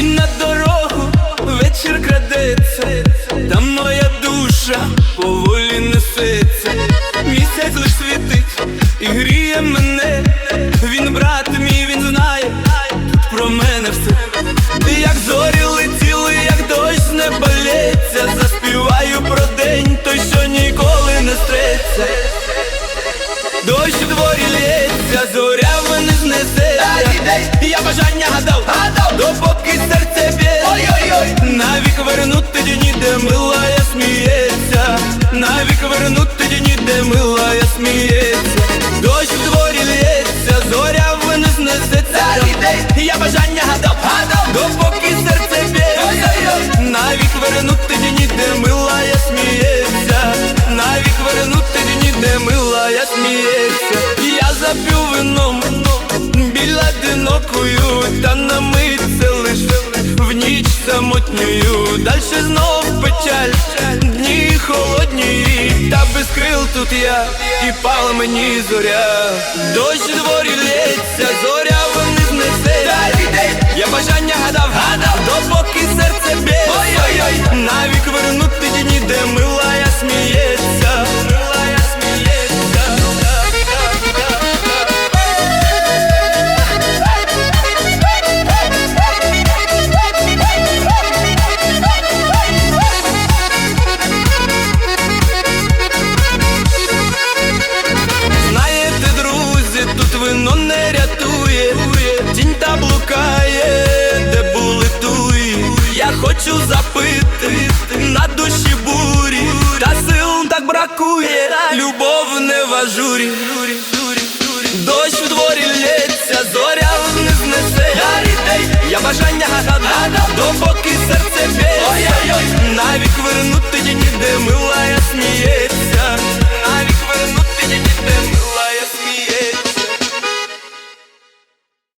Тінь на дорогу, вечір крадеться, та моя душа поволі Навік вернути дні, де милая сміється. Дощ у дворі лється, зоря в мене знесеться. Я бажання гадав, гадав, допоки серце б'є Ой-ой-ой, навік вернути дні, де милая сміється. Навік вернути дні, де милая сміється. Я зап'ю вином біля одинокою Та на мить це лиш в ніч самотнюю Дальше знов печаль, Та без крил тут я і пала мені зоря. Дощ у дворі лється, зоря вони знесе Я бажання гадав, гадав, допоки серце б'є. Ой-ой-ой, навік вернути вино не рятує, тінь та блукає, де були туї. Я хочу запити на душі бурі, та сил так бракує, любов не в ажурі. Дощ в дворі лється, зоря вниз несе. Я бажання гадав, допоки серце б'є. Навік мила